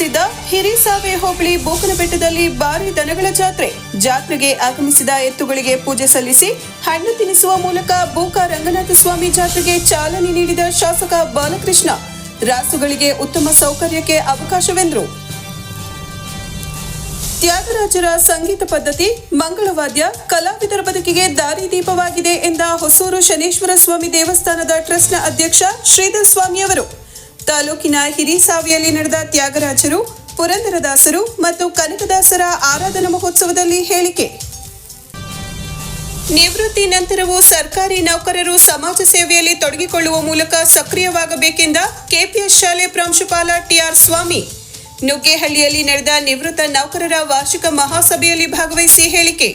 ಪುರಾಣ ಪ್ರಸಿದ್ಧ ಹಿರಿಸಾವೆ ಹೋಬಳಿ ಬೋಕನಬೆಟ್ಟದಲ್ಲಿ ಭಾರಿ ದನಗಳ ಜಾತ್ರೆ. ಜಾತ್ರೆಗೆ ಆಗಮಿಸಿದ ಎತ್ತುಗಳಿಗೆ ಪೂಜೆ ಸಲ್ಲಿಸಿ ಹಣ್ಣು ತಿನ್ನಿಸುವ ಮೂಲಕ ಬೋಕ ರಂಗನಾಥ ಸ್ವಾಮಿ ಜಾತ್ರೆಗೆ ಚಾಲನೆ ನೀಡಿದ ಶಾಸಕ ಬಾಲಕೃಷ್ಣ. ರಾಸುಗಳಿಗೆ ಉತ್ತಮ ಸೌಕರ್ಯಕ್ಕೆ ಅವಕಾಶವೆಂದರು. ತ್ಯಾಗರಾಜರ ಸಂಗೀತ ಪದ್ಧತಿ, ಮಂಗಳವಾದ್ಯ, ಕಲಾವಿದರ ಬದುಕಿಗೆ ದಾರಿದೀಪವಾಗಿದೆ ಎಂದ ಹೊಸೂರು ಶನೇಶ್ವರ ಸ್ವಾಮಿ ದೇವಸ್ಥಾನದ ಟ್ರಸ್ಟ್ನ ಅಧ್ಯಕ್ಷ ಶ್ರೀಧರ್ ಸ್ವಾಮಿ ಅವರು. ತಾಲೂಕಿನ ಹಿರಿಸಾವಿಯಲ್ಲಿ ನಡೆದ ತ್ಯಾಗರಾಜರು, ಪುರಂದರದಾಸರು ಮತ್ತು ಕನಕದಾಸರ ಆರಾಧನಾ ಮಹೋತ್ಸವದಲ್ಲಿ ಹೇಳಿಕೆ. ನಿವೃತ್ತಿ ನಂತರವೂ ಸರ್ಕಾರಿ ನೌಕರರು ಸಮಾಜ ಸೇವೆಯಲ್ಲಿ ತೊಡಗಿಕೊಳ್ಳುವ ಮೂಲಕ ಸಕ್ರಿಯವಾಗಬೇಕೆಂದ ಕೆಪಿಎಸ್ ಶಾಲೆ ಪ್ರಾಂಶುಪಾಲ ಟಿಆರ್ ಸ್ವಾಮಿ. ನುಗ್ಗೇಹಳ್ಳಿಯಲ್ಲಿ ನಡೆದ ನಿವೃತ್ತ ನೌಕರರ ವಾರ್ಷಿಕ ಮಹಾಸಭೆಯಲ್ಲಿ ಭಾಗವಹಿಸಿ ಹೇಳಿಕೆ.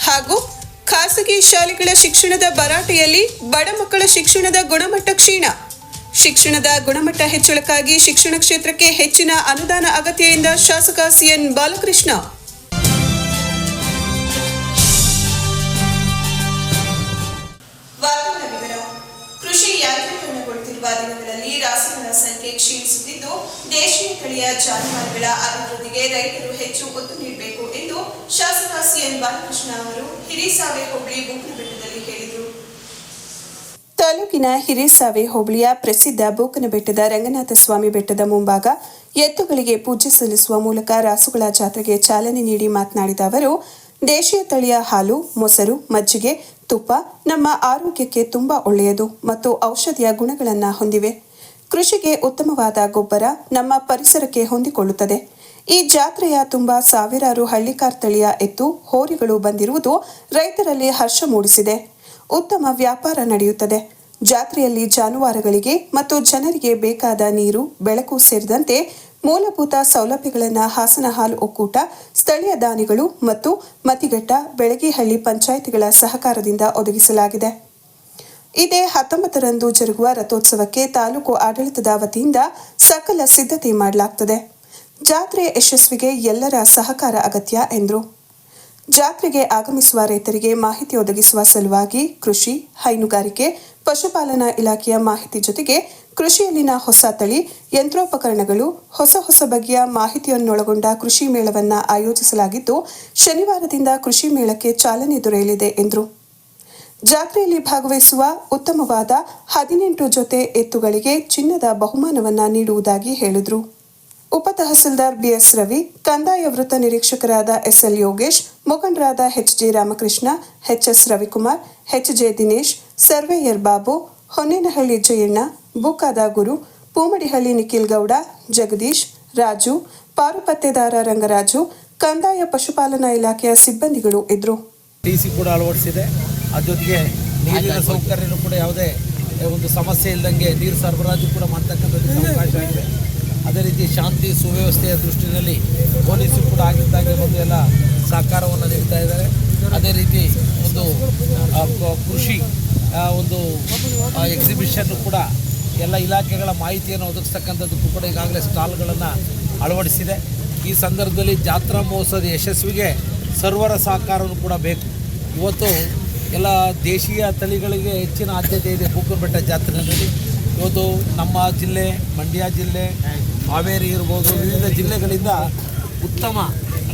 ಹಾಗೂ ಖಾಸಗಿ ಶಾಲೆಗಳ ಶಿಕ್ಷಣದ ಭರಾಟೆಯಲ್ಲಿ ಬಡ ಮಕ್ಕಳ ಶಿಕ್ಷಣದ ಗುಣಮಟ್ಟ ಕ್ಷೀಣ. ಶಿಕ್ಷಣದ ಗುಣಮಟ್ಟ ಹೆಚ್ಚಳಕ್ಕಾಗಿ ಶಿಕ್ಷಣ ಕ್ಷೇತ್ರಕ್ಕೆ ಹೆಚ್ಚಿನ ಅನುದಾನ ಅಗತ್ಯ ಎಂದ ಶಾಸಕ ಸಿಎನ್ ಬಾಲಕೃಷ್ಣ. ಕೃಷಿ ಯಾಂತ್ರೀಕರಣಗೊಳ್ಳುತ್ತಿರುವ ಸಂಖ್ಯೆ ಕ್ಷೀಣಿಸುತ್ತಿದ್ದು, ದೇಶೀಯ ತಳಿಯ ಜಾನುವಾರುಗಳ ಅಭಿವೃದ್ಧಿಗೆ ರೈತರು ಹೆಚ್ಚು ಒತ್ತು ನೀಡಬೇಕು ಎಂದು ಶಾಸಕ ಸಿಎನ್ ಬಾಲಕೃಷ್ಣ ಅವರು ಹಿರಿಸಾವೆ ಹೋಬಳಿ ಬೂಕನಬೆಟ್ಟದಲ್ಲಿ ಹೇಳಿದರು. ತಾಲೂಕಿನ ಹಿರೇಸಾವೆ ಹೋಬಳಿಯ ಪ್ರಸಿದ್ಧ ಬೂಕನಬೆಟ್ಟದ ರಂಗನಾಥ ಸ್ವಾಮಿ ಬೆಟ್ಟದ ಮುಂಭಾಗ ಎತ್ತುಗಳಿಗೆ ಪೂಜೆ ಸಲ್ಲಿಸುವ ಮೂಲಕ ರಾಸುಗಳ ಜಾತ್ರೆಗೆ ಚಾಲನೆ ನೀಡಿ ಮಾತನಾಡಿದ ಅವರು, ದೇಶೀಯ ತಳಿಯ ಹಾಲು, ಮೊಸರು, ಮಜ್ಜಿಗೆ, ತುಪ್ಪ ನಮ್ಮ ಆರೋಗ್ಯಕ್ಕೆ ತುಂಬಾ ಒಳ್ಳೆಯದು ಮತ್ತು ಔಷಧಿಯ ಗುಣಗಳನ್ನು ಹೊಂದಿವೆ. ಕೃಷಿಗೆ ಉತ್ತಮವಾದ ಗೊಬ್ಬರ ನಮ್ಮ ಪರಿಸರಕ್ಕೆ ಹೊಂದಿಕೊಳ್ಳುತ್ತದೆ. ಈ ಜಾತ್ರೆಯ ತುಂಬಾ ಸಾವಿರಾರು ಹಳ್ಳಿಕಾರ್ ತಳಿಯ ಎತ್ತು ಹೋರಿಗಳು ಬಂದಿರುವುದು ರೈತರಲ್ಲಿ ಹರ್ಷ ಮೂಡಿಸಿದೆ. ಉತ್ತಮ ವ್ಯಾಪಾರ ನಡೆಯುತ್ತದೆ. ಜಾತ್ರೆಯಲ್ಲಿ ಜಾನುವಾರುಗಳಿಗೆ ಮತ್ತು ಜನರಿಗೆ ಬೇಕಾದ ನೀರು, ಬೆಳಕು ಸೇರಿದಂತೆ ಮೂಲಭೂತ ಸೌಲಭ್ಯಗಳನ್ನು ಹಾಸನ ಹಾಲು ಒಕ್ಕೂಟ, ಸ್ಥಳೀಯ ದಾನಿಗಳು ಮತ್ತು ಮತಿಘಟ್ಟ, ಬೆಳಗಿಹಳ್ಳಿ ಪಂಚಾಯಿತಿಗಳ ಸಹಕಾರದಿಂದ ಒದಗಿಸಲಾಗಿದೆ. ಇದೇ ಹತ್ತೊಂಬತ್ತರಂದು ಜರುಗುವ ರಥೋತ್ಸವಕ್ಕೆ ತಾಲೂಕು ಆಡಳಿತದ ವತಿಯಿಂದ ಸಕಲ ಸಿದ್ಧತೆ ಮಾಡಲಾಗುತ್ತದೆ ಜಾತ್ರೆ ಯಶಸ್ವಿಗೆ ಎಲ್ಲರ ಸಹಕಾರ ಅಗತ್ಯ, ಎಂದರು. ಜಾತ್ರೆಗೆ ಆಗಮಿಸುವ ರೈತರಿಗೆ ಮಾಹಿತಿ ಒದಗಿಸುವ ಸಲುವಾಗಿ ಕೃಷಿ, ಹೈನುಗಾರಿಕೆ, ಪಶುಪಾಲನಾ ಇಲಾಖೆಯ ಮಾಹಿತಿ ಜೊತೆಗೆ ಕೃಷಿಯಲ್ಲಿನ ಹೊಸ ತಳಿ, ಯಂತ್ರೋಪಕರಣಗಳು, ಹೊಸ ಹೊಸ ಬಗೆಯ ಮಾಹಿತಿಯನ್ನೊಳಗೊಂಡ ಕೃಷಿ ಮೇಳವನ್ನು ಆಯೋಜಿಸಲಾಗಿದ್ದು, ಶನಿವಾರದಿಂದ ಕೃಷಿ ಮೇಳಕ್ಕೆ ಚಾಲನೆ ದೊರೆಯಲಿದೆ, ಎಂದರು. ಜಾತ್ರೆಯಲ್ಲಿ ಭಾಗವಹಿಸುವ ಉತ್ತಮವಾದ ಹದಿನೆಂಟು ಜೊತೆ ಎತ್ತುಗಳಿಗೆ ಚಿನ್ನದ ಬಹುಮಾನವನ್ನ ನೀಡುವುದಾಗಿ ಹೇಳಿದರು. ಉಪ ತಹಸೀಲ್ದಾರ್ ಬಿಎಸ್ ರವಿ, ಕಂದಾಯ ವೃತ್ತ ನಿರೀಕ್ಷಕರಾದ ಎಸ್ಎಲ್ ಯೋಗೇಶ್, ಮುಖಂಡರಾದ H G Ramakrishna, H S Ravikumar H J Dinesh, surveyor Babu, Honnenahalli Jayanna ಬೂಕಾದ Guru, Poomadihalli Nikhil Gowda, Jagadish, Raju, ಪಾರುಪತ್ತೆದಾರ ರಂಗರಾಜು, ಕಂದಾಯ ಪಶುಪಾಲನಾ ಇಲಾಖೆಯ ಸಿಬ್ಬಂದಿಗಳು ಇದ್ದರು ಅದ್ರ ಜೊತೆಗೆ ನೀರಿನ ಸೌಕರ್ಯನೂ ಕೂಡ ಯಾವುದೇ ಒಂದು ಸಮಸ್ಯೆ ಇಲ್ಲದಂಗೆ ನೀರು ಸರಬರಾಜು ಕೂಡ ಮಾಡ್ತಕ್ಕಂಥದ್ದು ಅವಕಾಶ ಆಗಿದೆ ಅದೇ ರೀತಿ ಶಾಂತಿ ಸುವ್ಯವಸ್ಥೆಯ ದೃಷ್ಟಿನಲ್ಲಿ ಪೊಲೀಸರು ಕೂಡ ಆಗಿದ್ದಾಗೆ ಬಂದು ಎಲ್ಲ ಸಹಕಾರವನ್ನು ನೀಡ್ತಾ ಇದ್ದಾರೆ. ಅದೇ ರೀತಿ ಒಂದು ಕೃಷಿ ಆ, ಒಂದು ಎಕ್ಸಿಬಿಷನ್ ಕೂಡ ಎಲ್ಲ ಇಲಾಖೆಗಳ ಮಾಹಿತಿಯನ್ನು ಒದಗಿಸ್ತಕ್ಕಂಥದ್ದು ಕೂಡ ಈಗಾಗಲೇ ಸ್ಟಾಲ್ಗಳನ್ನು ಅಳವಡಿಸಿದೆ. ಈ ಸಂದರ್ಭದಲ್ಲಿ ಜಾತ್ರಾ ಮಹೋತ್ಸವದ ಯಶಸ್ವಿಗೆ ಸರ್ವರ ಸಹಕಾರವೂ ಕೂಡ ಬೇಕು. ಇವತ್ತು ಎಲ್ಲ ದೇಶೀಯ ತಳಿಗಳಿಗೆ ಹೆಚ್ಚಿನ ಆದ್ಯತೆ ಇದೆ ಬೂಕನಬೆಟ್ಟ ಜಾತ್ರೆಯಲ್ಲಿ. ಇವತ್ತು ನಮ್ಮ ಜಿಲ್ಲೆ, ಮಂಡ್ಯ ಜಿಲ್ಲೆ, ಹಾವೇರಿ ಇರ್ಬೋದು, ವಿವಿಧ ಜಿಲ್ಲೆಗಳಿಂದ ಉತ್ತಮ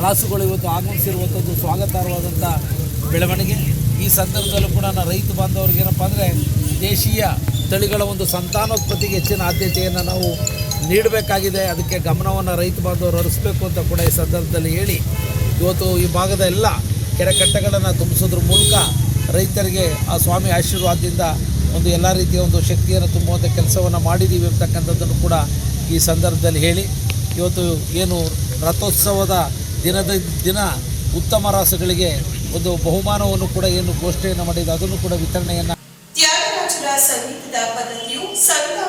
ರಾಸುಗಳು ಇವತ್ತು ಆಗಮಿಸಿರುವಂಥದ್ದು ಸ್ವಾಗತಾರ್ಹವಾದಂಥ ಬೆಳವಣಿಗೆ. ಈ ಸಂದರ್ಭದಲ್ಲೂ ಕೂಡ ನಾನು ರೈತ ಬಾಂಧವರಿಗೆ ಏನಪ್ಪ ಅಂದರೆ, ದೇಶೀಯ ತಳಿಗಳ ಒಂದು ಸಂತಾನೋತ್ಪತ್ತಿಗೆ ಹೆಚ್ಚಿನ ಆದ್ಯತೆಯನ್ನು ನಾವು ನೀಡಬೇಕಾಗಿದೆ. ಅದಕ್ಕೆ ಗಮನವನ್ನು ರೈತ ಬಾಂಧವರು ಹರಿಸಬೇಕು ಅಂತ ಕೂಡ ಈ ಸಂದರ್ಭದಲ್ಲಿ ಹೇಳಿ, ಇವತ್ತು ಈ ಭಾಗದ ಎಲ್ಲ ಕೆರೆಕಟ್ಟೆಗಳನ್ನು ತುಂಬಿಸೋದ್ರ ಮೂಲಕ ರೈತರಿಗೆ ಆ ಸ್ವಾಮಿ ಆಶೀರ್ವಾದದಿಂದ ಒಂದು ಎಲ್ಲ ರೀತಿಯ ಒಂದು ಶಕ್ತಿಯನ್ನು ತುಂಬುವಂಥ ಕೆಲಸವನ್ನು ಮಾಡಿದ್ದೀವಿ ಅಂತಕ್ಕಂಥದ್ದನ್ನು ಕೂಡ ಈ ಸಂದರ್ಭದಲ್ಲಿ ಹೇಳಿ. ಇವತ್ತು ಏನು ರಥೋತ್ಸವದ ದಿನದ ದಿನ ಉತ್ತಮ ರಾಸುಗಳಿಗೆ ಒಂದು ಬಹುಮಾನವನ್ನು ಕೂಡ ಏನು ಘೋಷಣೆಯನ್ನು ಮಾಡಿದೆ ಅದನ್ನು ಕೂಡ ವಿತರಣೆಯನ್ನು ತ್ಯಾಗರಾಜರ ಸಂಗೀತದ ಪದ್ಧತಿಯು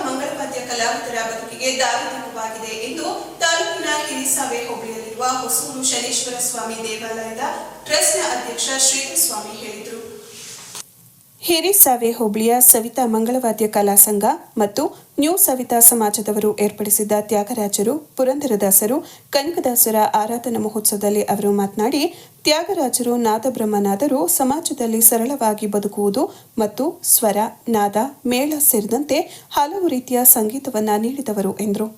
ಮಂಗಳ ಪದ್ಯ ಕಲಾವಿದರ ಬದುಕಿಗೆ ದಾರಿದೀಪವಾಗಿದೆ ಎಂದು ತಾಲೂಕಿನ ಹಿರಿಸಾವೆ ಹೋಬಳಿಯಲ್ಲಿರುವ ಹೊಸೂರು ಶನೇಶ್ವರ ಸ್ವಾಮಿ ದೇವಾಲಯದ ಟ್ರಸ್ಟ್ನ ಅಧ್ಯಕ್ಷ ಶ್ರೀಧರ ಸ್ವಾಮಿ ಹೇಳಿದರು. ಹಿರಿಸಾವೆ ಹೋಬಳಿಯ ಸವಿತಾ ಮಂಗಳವಾದ್ಯ ಕಲಾ ಸಂಘ ಮತ್ತು ನ್ಯೂ ಸವಿತಾ ಸಮಾಜದವರು ಏರ್ಪಡಿಸಿದ್ದ ತ್ಯಾಗರಾಜರು, ಪುರಂದರದಾಸರು, ಕನಕದಾಸರ ಆರಾಧನಾ ಮಹೋತ್ಸವದಲ್ಲಿ ಅವರು ಮಾತನಾಡಿ, ತ್ಯಾಗರಾಜರು, ನಾದಬ್ರಹ್ಮನಾದರು ಸಮಾಜದಲ್ಲಿ ಸರಳವಾಗಿ ಬದುಕುವುದು ಮತ್ತು ಸ್ವರ, ನಾದ, ಮೇಳ ಸೇರಿದಂತೆ ಹಲವು ರೀತಿಯ ಸಂಗೀತವನ್ನು ನೀಡಿದವರು ಎಂದರು.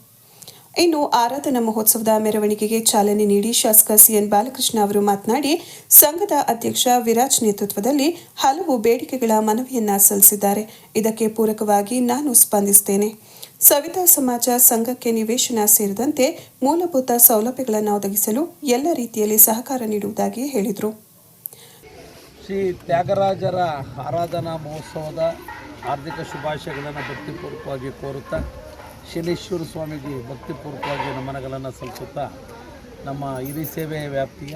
ಇನ್ನು ಆರಾಧನಾ ಮಹೋತ್ಸವದ ಮೆರವಣಿಗೆಗೆ ಚಾಲನೆ ನೀಡಿ ಶಾಸಕ ಸಿಎನ್ ಬಾಲಕೃಷ್ಣ ಅವರು ಮಾತನಾಡಿ, ಸಂಘದ ಅಧ್ಯಕ್ಷ ವಿರಾಜ್ ನೇತೃತ್ವದಲ್ಲಿ ಹಲವು ಬೇಡಿಕೆಗಳ ಮನವಿಯನ್ನ ಸಲ್ಲಿಸಿದ್ದಾರೆ. ಇದಕ್ಕೆ ಪೂರಕವಾಗಿ ನಾನು ಸ್ಪಂದಿಸುತ್ತೇನೆ ಸವಿತಾ ಸಮಾಜ ಸಂಘಕ್ಕೆ ನಿವೇಶನ ಸೇರಿದಂತೆ ಮೂಲಭೂತ ಸೌಲಭ್ಯಗಳನ್ನು ಒದಗಿಸಲು ಎಲ್ಲ ರೀತಿಯಲ್ಲಿ ಸಹಕಾರ ನೀಡುವುದಾಗಿ ಹೇಳಿದರು. ಶ್ರೀ ತ್ಯಾಗರಾಜರ ಆರಾಧನಾ ಮಹೋತ್ಸವದ ಹಾರ್ದಿಕ ಶುಭಾಶಯಗಳನ್ನು ಭಕ್ತಿಪೂರ್ವಕವಾಗಿ ಕೋರುತ್ತಾ ಶನೇಶ್ವರ ಸ್ವಾಮೀಜಿ ಭಕ್ತಿಪೂರ್ವಕವಾಗಿ ನಮನಗಳನ್ನು ಸಲ್ಲಿಸುತ್ತಾ ನಮ್ಮ ಹಿರಿ ಸೇವೆ ವ್ಯಾಪ್ತಿಯ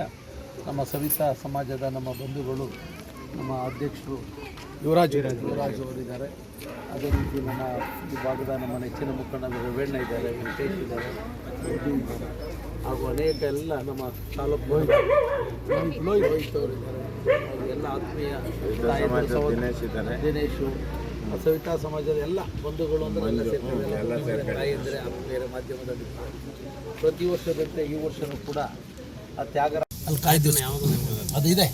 ನಮ್ಮ ಸವಿತಾ ಸಮಾಜದ ನಮ್ಮ ಬಂಧುಗಳು ನಮ್ಮ ಅಧ್ಯಕ್ಷರು ಯುವರಾಜ್ ಯುವರಾಜ್ ಅವರಿದ್ದಾರೆ. ಅದೇ ರೀತಿ ನಮ್ಮ ಈ ಭಾಗದ ನಮ್ಮ ನೆಚ್ಚಿನ ಮುಖಂಡ ರೇವಣ್ಣ ಇದ್ದಾರೆ ವೆಂಕಟೇಶ್ ಇದ್ದಾರೆ ಹಾಗೂ ಅನೇಕ ಎಲ್ಲ ನಮ್ಮ ತಾಲೂಕು ಲೋಹಿತ್. ಅವರಿದ್ದಾರೆ. ಎಲ್ಲ ಆತ್ಮೀಯ ದಿನೇಶ್ ಇದ್ದಾರೆ. ದಿನೇಶು ಸವಿತಾ ಸಮಾಜದ ಎಲ್ಲ ಬಂಧುಗಳು ಅಂದ್ರೆ ಎಲ್ಲ ಸೇರ್ಕೊಂಡು ಎಲ್ಲ ಬೇರೆ ತಾಯಂದಿರೇ ಆತ್ಮೀಯರ ಮಾಧ್ಯಮದಲ್ಲಿ ಪ್ರತಿ ವರ್ಷದಂತೆ ಈ ವರ್ಷನೂ ಕೂಡ ಆ ತ್ಯಾಗರ ಅಲ್ಲಿ ಕಾಯ್ದು ಅದು ಇದೆ.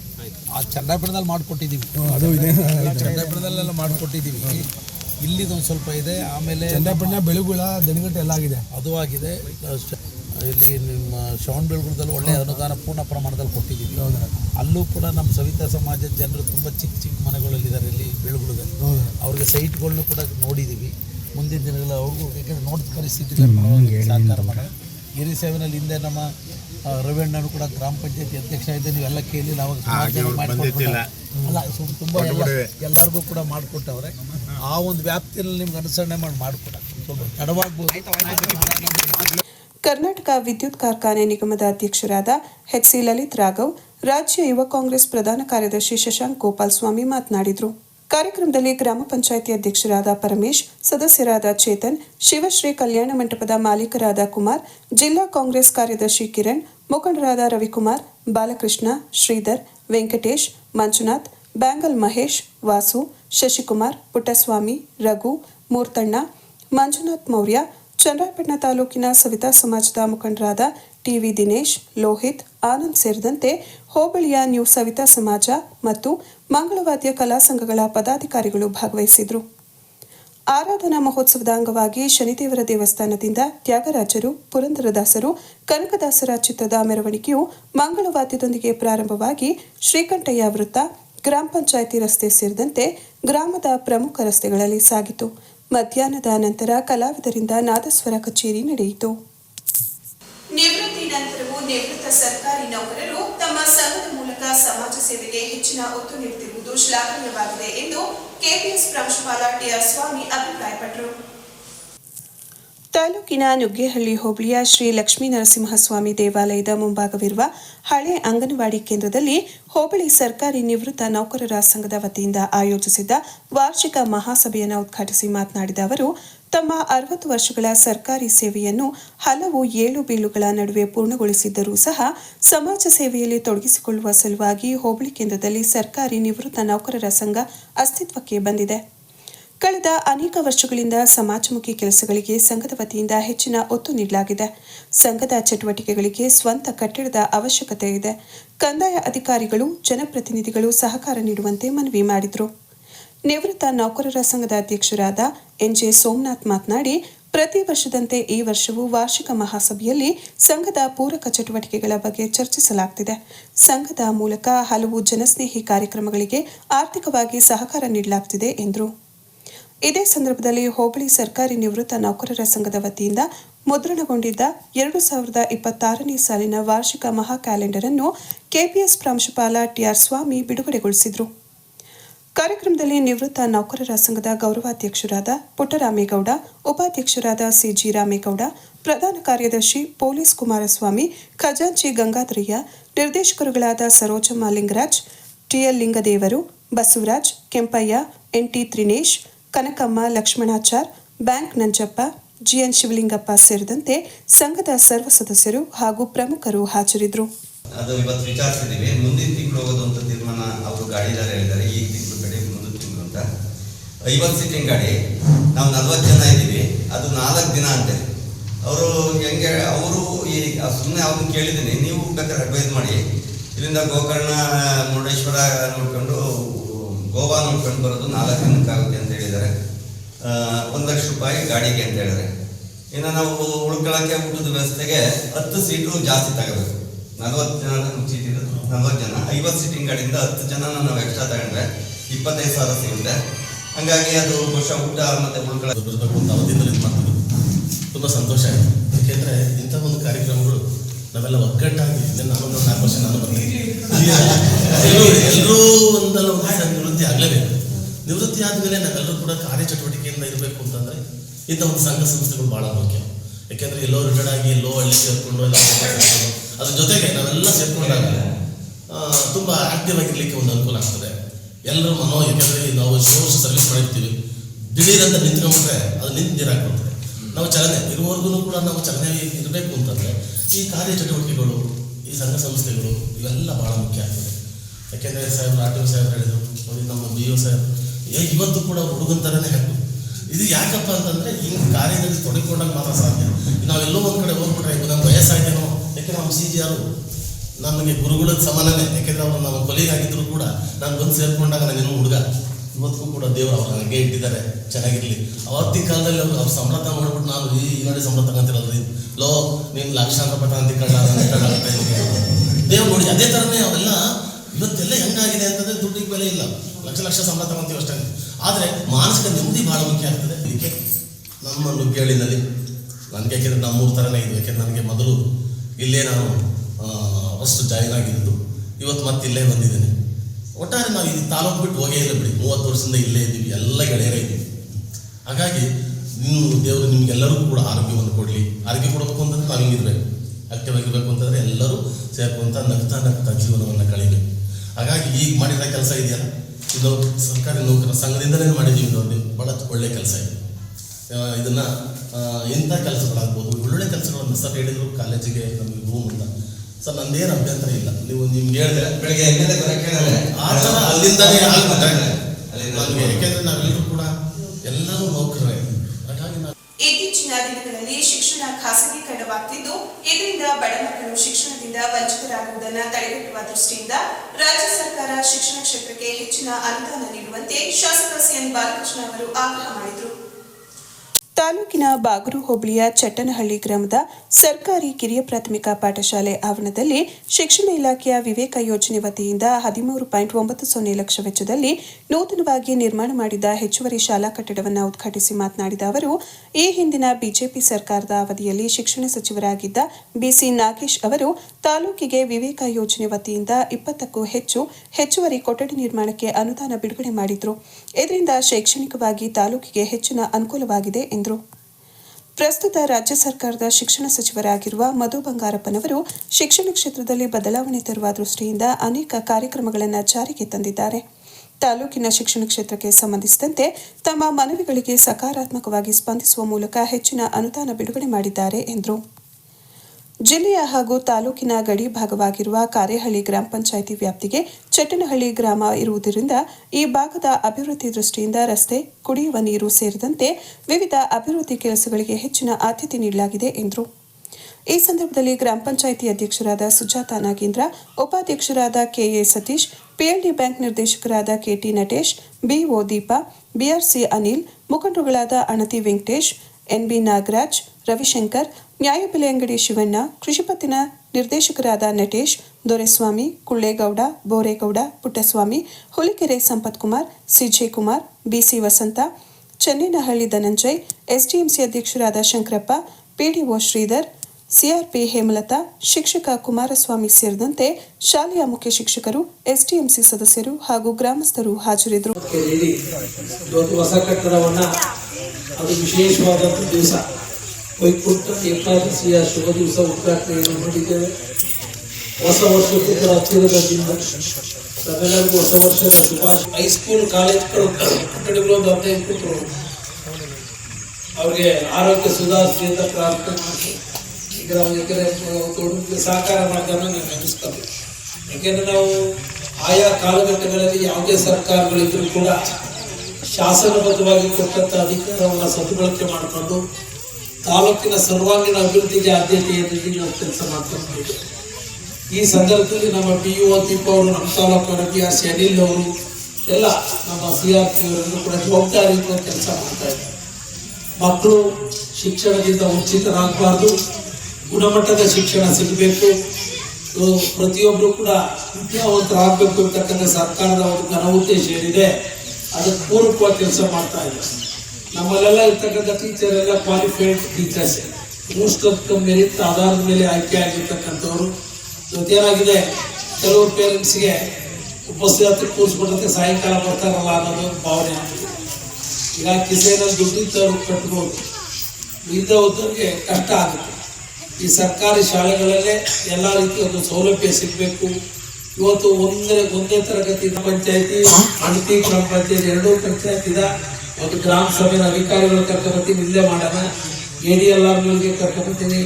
ಆ ಚಂದ್ರಾಪುರದಲ್ಲಿ ಮಾಡಿಕೊಟ್ಟಿದ್ದೀವಿ ಅದು ಇದೆ. ಚಂದ್ರಾಪುರದಲ್ಲೆಲ್ಲ ಮಾಡಿಕೊಟ್ಟಿದ್ದೀವಿ ಇಲ್ಲಿದೊಂದು ಸ್ವಲ್ಪ ಇದೆ ಆಮೇಲೆ ಚಂದ್ರಪಟ್ಟಣ ಬೆಳಗುಳ ದನಗಟ್ಟೆ ಎಲ್ಲ ಆಗಿದೆ ಅದು ಆಗಿದೆ. ಅಷ್ಟೇ. ಇಲ್ಲಿ ನಿಮ್ಮ ಶ್ರವಣ ಬೆಳಗುಳದಲ್ಲಿ ಒಳ್ಳೆಯ ಅನುದಾನ ಪೂರ್ಣ ಪ್ರಮಾಣದಲ್ಲಿ ಕೊಟ್ಟಿದ್ದೀವಿ. ಅಲ್ಲೂ ಕೂಡ ನಮ್ಮ ಸವಿತಾ ಸಮಾಜದ ಜನರು ತುಂಬ ಚಿಕ್ಕ ಚಿಕ್ಕ ಮನೆಗಳಲ್ಲಿದ್ದಾರೆ ಇಲ್ಲಿ ಬೆಳಗುಳದಲ್ಲಿ ಅವ್ರಿಗೆ ಸೈಟ್ಗಳನ್ನೂ ಕೂಡ ನೋಡಿದ್ದೀವಿ. ಮುಂದಿನ ದಿನಗಳಲ್ಲಿ ಅವ್ರಿಗೂ ಯಾಕಂದ್ರೆ ನೋಡಿದ ಪರಿಸ್ಥಿತಿ ಸಹಕಾರ ಮಾಡೋಣ ಹಿರಿ ಸೇವೆನಲ್ಲಿ ಹಿಂದೆ ನಮ್ಮ ರವಿಯಣ್ಣನು ಕೂಡ ಗ್ರಾಮ ಪಂಚಾಯತಿ ಅಧ್ಯಕ್ಷ ಇದ್ದೆ ನೀವೆಲ್ಲ ಕೇಳಿ ಜನ ಅಲ್ಲ ಸು- ತುಂಬ ಎಲ್ಲ ಎಲ್ಲರಿಗೂ ಕೂಡ ಮಾಡಿಕೊಟ್ಟವ್ರೆ. ಆ ಒಂದು ವ್ಯಾಪ್ತಿಯಲ್ಲಿ ನಿಮ್ಗೆ ಅನುಸರಣೆ ಮಾಡಿ ಮಾಡಿಕೊಡ ಸ್ವಲ್ಪ ತಡವಾಗ್ಬೋದು. ಕರ್ನಾಟಕ ವಿದ್ಯುತ್ ಕಾರ್ಖಾನೆ ನಿಗಮದ ಅಧ್ಯಕ್ಷರಾದ ಎಚ್ ಸಿ ಲಲಿತ್ ರಾಘವ್, ರಾಜ್ಯ ಯುವ ಕಾಂಗ್ರೆಸ್ ಪ್ರಧಾನ ಕಾರ್ಯದರ್ಶಿ ಶಶಾಂಕ್ ಗೋಪಾಲ್ ಸ್ವಾಮಿ ಮಾತನಾಡಿದರು. ಕಾರ್ಯಕ್ರಮದಲ್ಲಿ ಗ್ರಾಮ ಪಂಚಾಯಿತಿ ಅಧ್ಯಕ್ಷರಾದ ಪರಮೇಶ್, ಸದಸ್ಯರಾದ ಚೇತನ್, ಶಿವಶ್ರೀ ಕಲ್ಯಾಣ ಮಂಟಪದ ಮಾಲೀಕರಾದ ಕುಮಾರ್, ಜಿಲ್ಲಾ ಕಾಂಗ್ರೆಸ್ ಕಾರ್ಯದರ್ಶಿ ಕಿರಣ್, ಮುಖಂಡರಾದ ರವಿಕುಮಾರ್, ಬಾಲಕೃಷ್ಣ, ಶ್ರೀಧರ್, ವೆಂಕಟೇಶ್, ಮಂಜುನಾಥ್, ಬ್ಯಾಂಗಲ್ ಮಹೇಶ್, ವಾಸು, ಶಶಿಕುಮಾರ್, ಪುಟ್ಟಸ್ವಾಮಿ, ರಘು, ಮೂರ್ತಣ್ಣ, ಮಂಜುನಾಥ್ ಮೌರ್ಯ ಚನ್ನರಾಯಪಟ್ಟಣ ತಾಲೂಕಿನ ಸವಿತಾ ಸಮಾಜದ ಮುಖಂಡರಾದ ಟಿವಿ ದಿನೇಶ್, ಲೋಹಿತ್, ಆನಂದ್ ಸೇರಿದಂತೆ ಹೋಬಳಿಯ ನ್ಯೂ ಸವಿತಾ ಸಮಾಜ ಮತ್ತು ಮಂಗಳವಾದ್ಯ ಕಲಾ ಸಂಘಗಳ ಪದಾಧಿಕಾರಿಗಳು ಭಾಗವಹಿಸಿದರು. ಆರಾಧನಾ ಮಹೋತ್ಸವದ ಅಂಗವಾಗಿ ಶನಿದೇವರ ದೇವಸ್ಥಾನದಿಂದ ತ್ಯಾಗರಾಜರು, ಪುರಂದರದಾಸರು, ಕನಕದಾಸರ ಚಿತ್ರದ ಮೆರವಣಿಗೆಯು ಮಂಗಳವಾದ್ಯದೊಂದಿಗೆ ಪ್ರಾರಂಭವಾಗಿ ಶ್ರೀಕಂಠಯ್ಯ ವೃತ್ತ, ಗ್ರಾಮ ಪಂಚಾಯಿತಿ ರಸ್ತೆ ಸೇರಿದಂತೆ ಗ್ರಾಮದ ಪ್ರಮುಖ ರಸ್ತೆಗಳಲ್ಲಿ ಸಾಗಿತು. ಮಧ್ಯಾಹ್ನದ ನಂತರ ಕಲಾವಿದರಿಂದ ನಾದಸ್ವರ ಕಚೇರಿ ನಡೆಯಿತು. ನಿವೃತ್ತಿ ನಂತರವೂ ನಿವೃತ್ತ ಸರ್ಕಾರಿ ನೌಕರರು ತಮ್ಮ ಸಂಘದ ಮೂಲಕ ಸಮಾಜ ಸೇವೆಗೆ ಹೆಚ್ಚಿನ ಒತ್ತು ನೀಡುತ್ತಿರುವುದು ಶ್ಲಾಘನೀಯವಾಗಿದೆ ಎಂದು ಕೆಪಿಎಸ್ ಪ್ರಾಂಶುಪಾಲ ಟಿಆರ್ ಸ್ವಾಮಿ ಅಭಿಪ್ರಾಯಪಟ್ಟರು. ತಾಲೂಕಿನ ನುಗ್ಗೇಹಳ್ಳಿ ಹೋಬಳಿಯ ಶ್ರೀ ಲಕ್ಷ್ಮೀ ನರಸಿಂಹಸ್ವಾಮಿ ದೇವಾಲಯದ ಮುಂಭಾಗವಿರುವ ಹಳೆ ಅಂಗನವಾಡಿ ಕೇಂದ್ರದಲ್ಲಿ ಹೋಬಳಿ ಸರ್ಕಾರಿ ನಿವೃತ್ತ ನೌಕರರ ಸಂಘದ ವತಿಯಿಂದ ಆಯೋಜಿಸಿದ್ದ ವಾರ್ಷಿಕ ಮಹಾಸಭೆಯನ್ನು ಉದ್ಘಾಟಿಸಿ ಮಾತನಾಡಿದ ಅವರು, ತಮ್ಮ ಅರವತ್ತು ವರ್ಷಗಳ ಸರ್ಕಾರಿ ಸೇವೆಯನ್ನು ಹಲವು ಏಳು ಬೀಳುಗಳ ನಡುವೆ ಪೂರ್ಣಗೊಳಿಸಿದ್ದರೂ ಸಹ ಸಮಾಜ ಸೇವೆಯಲ್ಲಿ ತೊಡಗಿಸಿಕೊಳ್ಳುವ ಸಲುವಾಗಿ ಹೋಬಳಿ ಕೇಂದ್ರದಲ್ಲಿ ಸರ್ಕಾರಿ ನಿವೃತ್ತ ನೌಕರರ ಸಂಘ ಅಸ್ತಿತ್ವಕ್ಕೆ ಬಂದಿದೆ. ಕಳೆದ ಅನೇಕ ವರ್ಷಗಳಿಂದ ಸಮಾಜಮುಖಿ ಕೆಲಸಗಳಿಗೆ ಸಂಘದ ವತಿಯಿಂದ ಹೆಚ್ಚಿನ ಒತ್ತು ನೀಡಲಾಗಿದೆ. ಸಂಘದ ಚಟುವಟಿಕೆಗಳಿಗೆ ಸ್ವಂತ ಕಟ್ಟಡದ ಅವಶ್ಯಕತೆ ಇದೆ. ಕಂದಾಯ ಅಧಿಕಾರಿಗಳು, ಜನಪ್ರತಿನಿಧಿಗಳು ಸಹಕಾರ ನೀಡುವಂತೆ ಮನವಿ ಮಾಡಿದರು. ನಿವೃತ್ತ ನೌಕರರ ಸಂಘದ ಅಧ್ಯಕ್ಷರಾದ ಎನ್ಜೆ ಸೋಮನಾಥ್ ಮಾತನಾಡಿ, ಪ್ರತಿ ವರ್ಷದಂತೆ ಈ ವರ್ಷವೂ ವಾರ್ಷಿಕ ಮಹಾಸಭೆಯಲ್ಲಿ ಸಂಘದ ಪೂರಕ ಚಟುವಟಿಕೆಗಳ ಬಗ್ಗೆ ಚರ್ಚಿಸಲಾಗುತ್ತಿದೆ ಸಂಘದ ಮೂಲಕ ಹಲವು ಜನಸ್ನೇಹಿ ಕಾರ್ಯಕ್ರಮಗಳಿಗೆ ಆರ್ಥಿಕವಾಗಿ ಸಹಕಾರ ನೀಡಲಾಗುತ್ತಿದೆ ಎಂದರು. ಇದೇ ಸಂದರ್ಭದಲ್ಲಿ ಹೋಬಳಿ ಸರ್ಕಾರಿ ನಿವೃತ್ತ ನೌಕರರ ಸಂಘದ ವತಿಯಿಂದ ಮುದ್ರಣಗೊಂಡಿದ್ದ ಎರಡು ಸಾವಿರದ ಇಪ್ಪತ್ತಾರನೇ ಸಾಲಿನ ವಾರ್ಷಿಕ ಮಹಾ ಕ್ಯಾಲೆಂಡರ್ ಅನ್ನು ಕೆಪಿಎಸ್ ಪ್ರಾಂಶುಪಾಲ ಟಿಆರ್ ಸ್ವಾಮಿ ಬಿಡುಗಡೆಗೊಳಿಸಿದರು. ಕಾರ್ಯಕ್ರಮದಲ್ಲಿ ನಿವೃತ್ತ ನೌಕರರ ಸಂಘದ ಗೌರವಾಧ್ಯಕ್ಷರಾದ ಪುಟ್ಟರಾಮೇಗೌಡ, ಉಪಾಧ್ಯಕ್ಷರಾದ ಸಿಜಿ ರಾಮೇಗೌಡ ಪ್ರಧಾನ ಕಾರ್ಯದರ್ಶಿ ಪೊಲೀಸ್ ಕುಮಾರಸ್ವಾಮಿ, ಖಜಾಂಚಿ Gangadharaiah, ನಿರ್ದೇಶಕರುಗಳಾದ Sarojamma Lingaraj, T L Lingadevaru, Basavaraj, Kempaiah, N T Trinesh Kanakamma, Lakshmanachar, bank Nanjappa, G N Shivalingappa ಸೇರಿದಂತೆ ಸಂಘದ ಸರ್ವ ಸದಸ್ಯರು ಹಾಗೂ ಪ್ರಮುಖರು ಹಾಜರಿದ್ದರು. ಅದು ಇವತ್ತು ವಿಚಾರಿಸಿದ್ದೀವಿ. ಮುಂದಿನ ತಿಂಗಳು ಹೋಗೋದು ಅಂತ ತೀರ್ಮಾನ ಅವರು ಗಾಡಿದಾರ ಹೇಳಿದ್ದಾರೆ. ಈ ತಿಂಗಳು ಕಡೆ ಮುಂದಿನ ತಿಂಗಳು ಅಂತ. ಐವತ್ತು ಸೀಟಿಂಗ್ ಗಾಡಿ. ನಾವು ನಲ್ವತ್ತು ಜನ ಇದ್ದೀವಿ. ಅದು ನಾಲ್ಕು ದಿನ ಅಂತೆ. ಅವರು ಹೆಂಗೆ, ಅವರು ಈ ಸುಮ್ಮನೆ ಅವ್ರನ್ನ ಕೇಳಿದ್ದೀನಿ. ನೀವು ಬೇಕಾದ್ರೆ ಅಡ್ವೈಸ್ ಮಾಡಿ. ಇಲ್ಲಿಂದ ಗೋಕರ್ಣ, ಮುರುಡೇಶ್ವರ ನೋಡ್ಕೊಂಡು, ಗೋವಾ ನೋಡ್ಕೊಂಡು ಬರೋದು ನಾಲ್ಕು ದಿನಕ್ಕಾಗುತ್ತೆ ಅಂತ ಹೇಳಿದ್ದಾರೆ ಆ, ಒಂದು ಲಕ್ಷ ರೂಪಾಯಿ ಗಾಡಿಗೆ ಅಂತ ಹೇಳಿದ್ರೆ. ಇನ್ನು ನಾವು ಉಳ್ಕೊಳ್ಳೋಕ್ಕೆ ಊಟದ ವ್ಯವಸ್ಥೆಗೆ ಹತ್ತು ಸೀಟು ಜಾಸ್ತಿ ತಗೋಬೇಕು. ನಲ್ವತ್ತು ಜನ ಸೀಟ್ ಇರೋದು ನಲ್ವತ್ತು ಜನ. ಐವತ್ತು ಸೀಟಿಂಗ್ ಗಾಡಿಯಿಂದ ಹತ್ತು ಜನ ನಾವು ಎಕ್ಸ್ಟ್ರಾ ತಗೊಂಡ್ರೆ ಇಪ್ಪತ್ತೈದು ಸಾವಿರ ಸಿಗುತ್ತೆ. ಹಂಗಾಗಿ ಅದು ಬಹುಶಃ ಊಟ ಮತ್ತೆ ಉಳ್ಕೊಳ್ಳೋದು ಬರಬೇಕು ಅಂತ ಅವಧಿಯಿಂದ ಇದು ತುಂಬ ಸಂತೋಷ ಆಯಿತು. ಯಾಕೆಂದರೆ ಇಂಥ ಒಂದು ಕಾರ್ಯಕ್ರಮಗಳು ನಾವೆಲ್ಲ ಒಗ್ಗಟ್ಟಾಗಿ ಇದನ್ನ ನಾನು ನಾಲ್ಕು ವರ್ಷ ನಾನು ಬರ್ತೀನಿ ಎಲ್ಲರೂ ಒಂದಲ್ಲ ಒಂದು ಅಭಿವೃದ್ಧಿ ಆಗಲೇಬೇಕು. ನಿವೃತ್ತಿ ಆದಮೇಲೆ ನಾವೆಲ್ಲರೂ ಕೂಡ ಕಾರ್ಯಚಟುವಟಿಕೆಯಿಂದ ಇರಬೇಕು ಅಂತಂದರೆ ಇಂಥ ಒಂದು ಸಂಘ ಸಂಸ್ಥೆಗಳು ಭಾಳ ಮುಖ್ಯ. ಯಾಕೆಂದರೆ ಎಲ್ಲೋ ರಿಟೈರ್ಡ್ ಆಗಿ ಎಲ್ಲೋ ಹಳ್ಳಿ ಸೇರಿಕೊಂಡು ಎಲ್ಲ ಅದ್ರ ಜೊತೆಗೆ ನಾವೆಲ್ಲ ಸೇರ್ಕೊಂಡಾಗ ತುಂಬಾ ಆಕ್ಟಿವ್ ಆಗಿರ್ಲಿಕ್ಕೆ ಒಂದು ಅನುಕೂಲ ಆಗ್ತದೆ. ಎಲ್ಲರೂ ಮನೋ, ಯಾಕೆಂದ್ರೆ ನಾವು ವರ್ಷ ಸರ್ವಿಸ್ ಮಾಡಿರ್ತೀವಿ. ದಿಢೀರಂತ ನಿಂತ್ಕೊಂಡ್ರೆ ಅದು ನಿಂತು ನೀರಾಗ್ಬಿಡ್ತದೆ ನಾವು ಚಲನೆ ಇರುವವರೆಗೂ ಕೂಡ ನಾವು ಚಲನೆ ಇರಬೇಕು ಅಂತಂದರೆ ಈ ಕಾರ್ಯಚಟುವಟಿಕೆಗಳು, ಈ ಸಂಘ ಸಂಸ್ಥೆಗಳು ಇವೆಲ್ಲ ಭಾಳ ಮುಖ್ಯ ಆಗ್ತದೆ. ಯಾಕೆಂದರೆ ಸಾಹೇಬ್ ಆರ್ ಟಿ ಒ ನಮ್ಮ ಬಿ ಒ ಸಾಹೇಬ್ ಇವತ್ತು ಕೂಡ ಹುಡುಗನ ಥರನೇ ಹೇಳ್ಬೋದು. ಇದು ಯಾಕಪ್ಪ ಅಂತಂದರೆ ಹಿಂಗೆ ಕಾರ್ಯದಲ್ಲಿ ತೊಡಗಿಕೊಂಡಾಗ ಮಾತ್ರ ಸಾಧ್ಯ. ನಾವೆಲ್ಲೋ ಒಂದು ಕಡೆ ಹೋಗ್ಬಿಟ್ರೆ ಈಗ ನಮ್ಮ ವಯಸ್ಸಾಗೇನೋ ಯಾಕೆ ನಮ್ಮ ಸಿ ಜಿ ಆರು? ನಮಗೆ ಗುರುಗಳ ಸಮಾನನೇ. ಯಾಕೆಂದ್ರೆ ಅವರು ನಮ್ಮ ಕೊಲೀಗ್ ಆಗಿದ್ರು ಕೂಡ ನಾನು ಬಂದು ಸೇರ್ಕೊಂಡಾಗ ನಾನೇನು ಹುಡುಗ. ಇವತ್ತಿಗೂ ಕೂಡ ದೇವರು ಅವ್ರು ನನಗೆ ಇಟ್ಟಿದ್ದಾರೆ. ಚೆನ್ನಾಗಿರಲಿ. ಅವತ್ತಿನ ಕಾಲದಲ್ಲಿ ಅವ್ರು ಅವ್ರು ಸಂಬಳ ಮಾಡ್ಬಿಟ್ಟು ನಾನು ಈ ನೋಡಿ ಸಂಬಳ ತಗೊಂತಿರಲ್ರಿ ಲೋ, ನೀನು ಲಕ್ಷಾಂತರ ಪಟ ಕಂಡ ದೇವ್ರು ನೋಡಿ, ಅದೇ ಥರನೇ ಅವೆಲ್ಲ ಇವತ್ತೆಲ್ಲ ಹೆಂಗಾಗಿದೆ ಅಂತಂದ್ರೆ ದುಡ್ಡಿಗೆ ಬೆಲೆ ಇಲ್ಲ. ಲಕ್ಷ ಲಕ್ಷ ಸಂಬಳ ತಗೊಂತೀವಿ ಅಷ್ಟೇ. ಆದರೆ ಮಾನಸಿಕ ನೆಮ್ಮದಿ ಬಹಳ ಮುಖ್ಯ ಆಗ್ತದೆ. ಇದಕ್ಕೆ ನಮ್ಮ ನುಗ್ಗೇಳಿನಲ್ಲಿ ನನಗೆ ಯಾಕೆಂದ್ರೆ ನಮ್ಮೂರ ಥರನೇ ಇದು. ಯಾಕೆಂದ್ರೆ ನನಗೆ ಮೊದಲು ಇಲ್ಲೇ ನಾನು ಫಸ್ಟ್ ಜಾಯಿನ್ ಆಗಿದ್ದು. ಇವತ್ತು ಮತ್ತೆ ಇಲ್ಲೇ ಬಂದಿದ್ದೀನಿ. ಒಟ್ಟಾರೆ ನಾವು ಈ ತಾಲೂಕು ಬಿಟ್ಟು ಹೋಗೇ ಇಲ್ಲ ಬಿಡಿ. ಮೂವತ್ತು ವರ್ಷದಿಂದ ಇಲ್ಲೇ ಇದ್ದೀವಿ. ಎಲ್ಲ ಗೆಳೆಯರೇ ಇದ್ದೀವಿ. ಹಾಗಾಗಿ ನೀವು ದೇವರು ನಿಮ್ಗೆಲ್ಲರಿಗೂ ಕೂಡ ಆರೋಗ್ಯವನ್ನು ಕೊಡಲಿ. ಆರೋಗ್ಯ ಕೊಡಬೇಕು ಅಂತಂದ್ರೆ ನಾವು ಹಿಂಗಿರ್ಬೇಕು. ಆಕ್ಟಿವ್ ಆಗಿರ್ಬೇಕು ಅಂತಂದ್ರೆ ಎಲ್ಲರೂ ಸೇರ್ಕೊಂತ ನಗ್ತಾ ನಗ್ತಾ ಜೀವನವನ್ನು ಕಳಿಬೇಕು ಹಾಗಾಗಿ ಈಗ ಮಾಡಿರೋ ಕೆಲಸ ಇದೆಯಲ್ಲ ಇದು ಸರ್ಕಾರಿ ನೌಕರ ಸಂಘದಿಂದಲೇ ಮಾಡಿದ್ದೀವಿ ನೋಡಿ ಭಾಳ ಒಳ್ಳೆ ಕೆಲಸ ಇದೆ. ಇದನ್ನ ಎಂಥ ಇಂಥ ಕೆಲಸಗಳಾಗ್ಬೋದು? ಒಳ್ಳೊಳ್ಳೆ ಕೆಲಸಗಳನ್ನು ಸರ್ ಹೇಳಿದ್ರು ಕಾಲೇಜಿಗೆ ನಮಗೆ ರೂಮ್ ಅಂತ. ಸರ್ ನಂದೇನು ಅಭ್ಯಂತರ ಇಲ್ಲ. ನೀವು ನಿಮ್ಗೆ ಹೇಳಿದ್ರೆ ಬೆಳಿಗ್ಗೆ ಆ ಥರ ಅಲ್ಲಿಂದಾನೇ ಆಗ್ಬಿಟ್ಟೆ ಅಲ್ಲಿಂದ ನನಗೆ ಯಾಕೆಂದ್ರೆ ನಾವೆಲ್ಲರೂ ಕೂಡ ಎಲ್ಲರೂ ನೌಕರರೇ ಹಾಗಾಗಿ ನಾವು ಇತ್ತೀಚಿನ ದಿನಗಳಲ್ಲಿ ಶಿಕ್ಷಣ ಖಾಸಗೀಕರಣವಾಗ್ತಿದ್ದು ಇದರಿಂದ ಬಡ ಮಕ್ಕಳು ಶಿಕ್ಷಣದಿಂದ ವಂಚಿತರಾಗುವುದನ್ನು ತಡೆಗಟ್ಟುವ ದೃಷ್ಟಿಯಿಂದ ರಾಜ್ಯ ಸರ್ಕಾರ ಶಿಕ್ಷಣ ಕ್ಷೇತ್ರಕ್ಕೆ ಹೆಚ್ಚಿನ ಅನುದಾನ ನೀಡುವಂತೆ ಶಾಸಕ ಸಿಎನ್ ಬಾಲಕೃಷ್ಣ ಅವರು ಆಗ್ರಹ ಮಾಡಿದರು. ತಾಲೂಕಿನ ಬಾಗರು ಹೋಬಳಿಯ ಚಟ್ಟನಹಳ್ಳಿ ಗ್ರಾಮದ ಸರ್ಕಾರಿ ಕಿರಿಯ ಪ್ರಾಥಮಿಕ ಪಾಠಶಾಲೆ ಆವರಣದಲ್ಲಿ ಶಿಕ್ಷಣ ಇಲಾಖೆಯ ವಿವೇಕ ಯೋಜನೆ ವತಿಯಿಂದ ಹದಿಮೂರು ಪಾಯಿಂಟ್ ಒಂಬತ್ತು ಸೊನ್ನೆ ಲಕ್ಷ ವೆಚ್ಚದಲ್ಲಿ ನೂತನವಾಗಿ ನಿರ್ಮಾಣ ಮಾಡಿದ ಹೆಚ್ಚುವರಿ ಶಾಲಾ ಕಟ್ಟಡವನ್ನು ಉದ್ಘಾಟಿಸಿ ಮಾತನಾಡಿದ ಅವರು, ಈ ಹಿಂದಿನ ಬಿಜೆಪಿ ಸರ್ಕಾರದ ಅವಧಿಯಲ್ಲಿ ಶಿಕ್ಷಣ ಸಚಿವರಾಗಿದ್ದ ಬಿಸಿ ನಾಗೇಶ್ ಅವರು ತಾಲೂಕಿಗೆ ವಿವೇಕ ಯೋಜನೆ ವತಿಯಿಂದ ಇಪ್ಪತ್ತಕ್ಕೂ ಹೆಚ್ಚು ಹೆಚ್ಚುವರಿ ಕೊಠಡಿ ನಿರ್ಮಾಣಕ್ಕೆ ಅನುದಾನ ಬಿಡುಗಡೆ ಮಾಡಿದ್ರು. ಇದರಿಂದ ಶೈಕ್ಷಣಿಕವಾಗಿ ತಾಲೂಕಿಗೆ ಹೆಚ್ಚಿನ ಅನುಕೂಲವಾಗಿದೆ ಎಂದರು. ಪ್ರಸ್ತುತ ರಾಜ್ಯ ಸರ್ಕಾರದ ಶಿಕ್ಷಣ ಸಚಿವರಾಗಿರುವ ಮಧು ಬಂಗಾರಪ್ಪನವರು ಶಿಕ್ಷಣ ಕ್ಷೇತ್ರದಲ್ಲಿ ಬದಲಾವಣೆ ತರುವ ದೃಷ್ಟಿಯಿಂದ ಅನೇಕ ಕಾರ್ಯಕ್ರಮಗಳನ್ನು ಜಾರಿಗೆ ತಂದಿದ್ದಾರೆ. ತಾಲೂಕಿನ ಶಿಕ್ಷಣ ಕ್ಷೇತ್ರಕ್ಕೆ ಸಂಬಂಧಿಸಿದಂತೆ ತಮ್ಮ ಮನವಿಗಳಿಗೆ ಸಕಾರಾತ್ಮಕವಾಗಿ ಸ್ಪಂದಿಸುವ ಮೂಲಕ ಹೆಚ್ಚಿನ ಅನುದಾನ ಬಿಡುಗಡೆ ಮಾಡಿದ್ದಾರೆ ಎಂದರು. ಜಿಲ್ಲೆಯ ಹಾಗೂ ತಾಲೂಕಿನ ಗಡಿ ಭಾಗವಾಗಿರುವ ಕಾರೇಹಳ್ಳಿ ಗ್ರಾಮ ಪಂಚಾಯಿತಿ ವ್ಯಾಪ್ತಿಗೆ ಚಟ್ಟನಹಳ್ಳಿ ಗ್ರಾಮ ಇರುವುದರಿಂದ ಈ ಭಾಗದ ಅಭಿವೃದ್ಧಿ ದೃಷ್ಟಿಯಿಂದ ರಸ್ತೆ, ಕುಡಿಯುವ ನೀರು ಸೇರಿದಂತೆ ವಿವಿಧ ಅಭಿವೃದ್ಧಿ ಕೆಲಸಗಳಿಗೆ ಹೆಚ್ಚಿನ ಆದ್ಯತೆ ನೀಡಲಾಗಿದೆ ಎಂದರು. ಈ ಸಂದರ್ಭದಲ್ಲಿ ಗ್ರಾಮ ಪಂಚಾಯಿತಿ ಅಧ್ಯಕ್ಷರಾದ ಸುಜಾತ ನಾಗೇಂದ್ರ, ಉಪಾಧ್ಯಕ್ಷರಾದ K A Satish, PLD bank ನಿರ್ದೇಶಕರಾದ K T Natesh, B O Deepa, BRC Anil, ಮುಖಂಡರುಗಳಾದ ಅಣತಿ Venkatesh, NB Nagaraj, Ravishankar ನ್ಯಾಯಬೆಲೆ ಅಂಗಡಿ ಶಿವಣ್ಣ, ಕೃಷಿಪತ್ತಿನ ನಿರ್ದೇಶಕರಾದ Natesh, Doreswamy, Kullegowda, Boregowda, Puttaswamy, Hulikere Sampath Kumar C J Kumar B C Vasantha, Chennainahalli Dhananjay, S D M C ಅಧ್ಯಕ್ಷರಾದ Shankarappa, P D O Sridhar, C R P Hemalatha, ಶಿಕ್ಷಕ ಕುಮಾರಸ್ವಾಮಿ ಸೇರಿದಂತೆ ಶಾಲೆಯ ಮುಖ್ಯ ಶಿಕ್ಷಕರು, ಎಸ್ಡಿಎಂಸಿ ಸದಸ್ಯರು ಹಾಗೂ ಗ್ರಾಮಸ್ಥರು ಹಾಜರಿದ್ದರು. ಅದು ದಿವಸ. ವೈಕುಂಠ ಏಕಾದಶಿಯ ಶುಭ ದಿವಸ ಉದ್ಘಾಟನೆಯನ್ನು ಮಾಡಿದ್ದೇವೆ. ಹೊಸ ವರ್ಷಕ್ಕೂ ಕೂಡ ಹತ್ತಿರದ ದಿನ. ತಮ್ಮೆಲ್ಲರಿಗೂ ಹೊಸ ವರ್ಷದ ಶುಭಾಶಯ ಹೈಸ್ಕೂಲ್ ಕಾಲೇಜ್ಗಳು ಕಟ್ಟಡಗಳು ಒಂದು ಹದಿನೈದು ಕೊಟ್ಟರು ಅವ್ರಿಗೆ ಆರೋಗ್ಯ ಸುಧಾರಿಸಿ ಅಂತ ಪ್ರಾರ್ಥನೆ ಮಾಡಿ. ಈಗ ನಾವು ದೊಡ್ಡ ಸಹಕಾರ ಮಾಡ್ತಾರೆ ನಾನು ನೆನೆಸ್ಕೊಬೇಕು ಯಾಕೆಂದರೆ ನಾವು ಆಯಾ ಕಾಲಘಟ್ಟಗಳಲ್ಲಿ ಯಾವುದೇ ಸರ್ಕಾರಗಳಿದ್ರೂ ಕೂಡ ಶಾಸನಬದ್ಧವಾಗಿ ಕೊಟ್ಟಂತ ಅಧಿಕಾರವನ್ನು ಸದ್ಬಳಕೆ ಮಾಡಿಕೊಂಡು ತಾಲೂಕಿನ ಸರ್ವಾಂಗೀಣ ಅಭಿವೃದ್ಧಿಗೆ ಆದ್ಯತೆಯನ್ನು ನಾವು ಕೆಲಸ ಮಾಡ್ತಾ ಈ ಸಂದರ್ಭದಲ್ಲಿ ನಮ್ಮ ಪಿ ಯು ದೀಪ ಅವರು, ನಮ್ಮ ತಾಲೂಕು ಆರ್ ಸಿ ಅನಿಲ್ ಅವರು, ಎಲ್ಲ ನಮ್ಮ ಸಿ ಆರ್ ಪಿ ಅವರನ್ನು ಕೂಡ ಜವಾಬ್ದಾರಿಯಿಂದ ಕೆಲಸ ಮಾಡ್ತಾ ಇದ್ದಾರೆ. ಮಕ್ಕಳು ಶಿಕ್ಷಣದಿಂದ ವಂಚಿತರಾಗಬಾರ್ದು. ಗುಣಮಟ್ಟದ ಶಿಕ್ಷಣ ಸಿಗಬೇಕು. ಪ್ರತಿಯೊಬ್ಬರು ಕೂಡ ವಿದ್ಯಾವಂತರಾಗಬೇಕು ಅಂತಕ್ಕಂಥ ಸರ್ಕಾರದ ಒಂದು ಘನ ಉದ್ದೇಶ ಏನಿದೆ, ಅದಕ್ಕೆ ಪೂರಕವಾಗಿ ಕೆಲಸ ಮಾಡ್ತಾ ಇದ್ದಾರೆ. ನಮ್ಮಲ್ಲೆಲ್ಲ ಇರ್ತಕ್ಕಂಥ ಟೀಚರ್ ಎಲ್ಲ qualified teachers most of the merit ಆಧಾರದ ಮೇಲೆ ಆಯ್ಕೆ ಆಗಿರ್ತಕ್ಕಂಥವ್ರು. ಇವತ್ತೇನಾಗಿದೆ? ಕೆಲವು ಪೇರೆಂಟ್ಸ್ಗೆ ಉಪಸ್ಥಿತಿ ಕೂರಿಸ್ಬಿಟ್ಟಂತೆ ಸಾಯಂಕಾಲ ಬರ್ತಾರಲ್ಲ ಅನ್ನೋದು ಭಾವನೆ ಆಗ್ತದೆ. ಈಗ ಕಿಸೆನಲ್ಲಿ ದುಡ್ಡಿದ್ದವರು ಕಟ್ಬೋದು. ಇದ್ದವ್ರಿಗೆ ಕಷ್ಟ ಆಗುತ್ತೆ. ಈ ಸರ್ಕಾರಿ ಶಾಲೆಗಳಲ್ಲೇ ಎಲ್ಲ ರೀತಿಯ ಒಂದು ಸೌಲಭ್ಯ ಸಿಗಬೇಕು. ಇವತ್ತು ಒಂದೇ ಒಂದೇ ತರಗತಿ ಪಂಚಾಯತಿ, ಅಣತಿ ಗ್ರಾಮ ಪಂಚಾಯತಿ, ಎರಡೂ ಪಂಚಾಯತ್ ಒಂದು ಗ್ರಾಮ ಸಭೆಯ ಅಧಿಕಾರಿಗಳು ಕರ್ಕೊಬರ್ತೀನಿ ಇಲ್ಲೇ ಮಾಡೋಣ. ಎ ಡಿ ಎಲ್ ಆರ್ಗಳಿಗೆ ಕರ್ಕೊಬರ್ತೀನಿ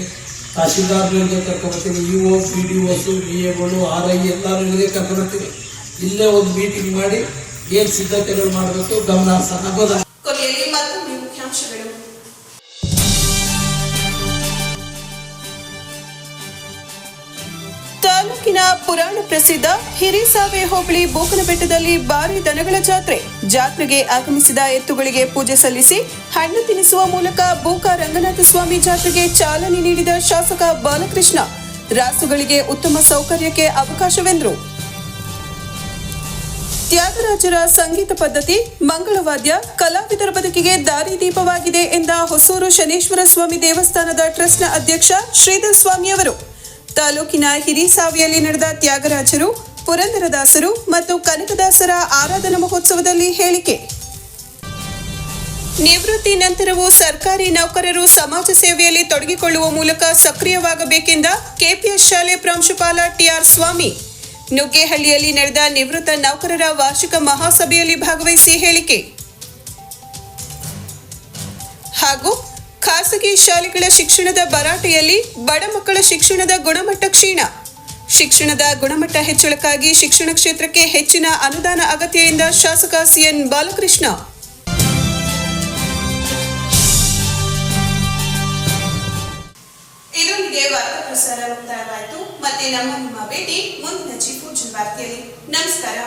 ತಹಶೀಲ್ದಾರ್ಗಳಿಗೆ ಕರ್ಕೊಬರ್ತೀನಿ E O P D ಒಸು B ಎಗಳು ಆರ್ ಐ ಎಲ್ಲರಿಗೆ ಕರ್ಕೊಂಬರ್ತೀನಿ ಇಲ್ಲೇ ಒಂದು ಮೀಟಿಂಗ್ ಮಾಡಿ ಏನು ಸಿದ್ಧತೆಗಳು ಮಾಡಬೇಕು ಗಮನ ಹರಿಸೋಣ ಪುರಾಣ ಪ್ರಸಿದ್ಧ ಹಿರಿಸಾವೆ ಹೋಬಳಿ ಬೋಕನಬೆಟ್ಟದಲ್ಲಿ ಭಾರಿ ದನಗಳ ಜಾತ್ರೆ. ಜಾತ್ರೆಗೆ ಆಗಮಿಸಿದ ಎತ್ತುಗಳಿಗೆ ಪೂಜೆ ಸಲ್ಲಿಸಿ ಹಣ್ಣು ತಿನ್ನಿಸುವ ಮೂಲಕ ಬೂಕ ರಂಗನಾಥ ಸ್ವಾಮಿ ಜಾತ್ರೆಗೆ ಚಾಲನೆ ನೀಡಿದ ಶಾಸಕ ಬಾಲಕೃಷ್ಣ. ರಾಸುಗಳಿಗೆ ಉತ್ತಮ ಸೌಕರ್ಯಕ್ಕೆ ಅವಕಾಶವೆಂದರು. ತ್ಯಾಗರಾಜರ ಸಂಗೀತ ಪದ್ಧತಿ ಮಂಗಳವಾದ್ಯ, ಕಲಾವಿದರ ಬದುಕಿಗೆ ದಾರಿದೀಪವಾಗಿದೆ ಎಂದ ಹೊಸೂರು ಶನೇಶ್ವರ ಸ್ವಾಮಿ ದೇವಸ್ಥಾನದ ಟ್ರಸ್ಟ್ನ ಅಧ್ಯಕ್ಷ ಶ್ರೀಧರ್ ಸ್ವಾಮಿ ಅವರು. ತಾಲೂಕಿನ ಹಿರಿಸಾವಿಯಲ್ಲಿ ನಡೆದ ತ್ಯಾಗರಾಜರು, ಪುರಂದರದಾಸರು ಮತ್ತು ಕನಕದಾಸರ ಆರಾಧನಾ ಮಹೋತ್ಸವದಲ್ಲಿ ಹೇಳಿಕೆ. ನಿವೃತ್ತಿ ನಂತರವೂ ಸರ್ಕಾರಿ ನೌಕರರು ಸಮಾಜ ಸೇವೆಯಲ್ಲಿ ತೊಡಗಿಕೊಳ್ಳುವ ಮೂಲಕ ಸಕ್ರಿಯವಾಗಬೇಕೆಂದ ಕೆಪಿಎಸ್ ಶಾಲೆ ಪ್ರಾಂಶುಪಾಲ ಟಿಆರ್ ಸ್ವಾಮಿ. ನುಗ್ಗೇಹಳ್ಳಿಯಲ್ಲಿ ನಡೆದ ನಿವೃತ್ತ ನೌಕರರ ವಾರ್ಷಿಕ ಮಹಾಸಭೆಯಲ್ಲಿ ಭಾಗವಹಿಸಿ ಹೇಳಿಕೆ. ಹಾಗೂ ಖಾಸಗಿ ಶಾಲೆಗಳ ಶಿಕ್ಷಣದ ಭರಾಟೆಯಲ್ಲಿ ಬಡ ಮಕ್ಕಳ ಶಿಕ್ಷಣದ ಗುಣಮಟ್ಟ ಕ್ಷೀಣ. ಶಿಕ್ಷಣದ ಗುಣಮಟ್ಟ ಹೆಚ್ಚಳಕ್ಕಾಗಿ ಶಿಕ್ಷಣ ಕ್ಷೇತ್ರಕ್ಕೆ ಹೆಚ್ಚಿನ ಅನುದಾನ ಅಗತ್ಯ ಎಂದ ಶಾಸಕ ಸಿಎನ್ ಬಾಲಕೃಷ್ಣ. ಇದರೊಂದಿಗೆ ವಾರ್ತಾ ಪ್ರಸಾರ ಮುಕ್ತಾಯವಾಯಿತು. ಮತ್ತೆ ನಮ್ಮ ನಿಮ್ಮ ಭೇಟಿ ಮುಂದಿನ ವಾರ್ತೆಯಲ್ಲಿ. ನಮಸ್ಕಾರ.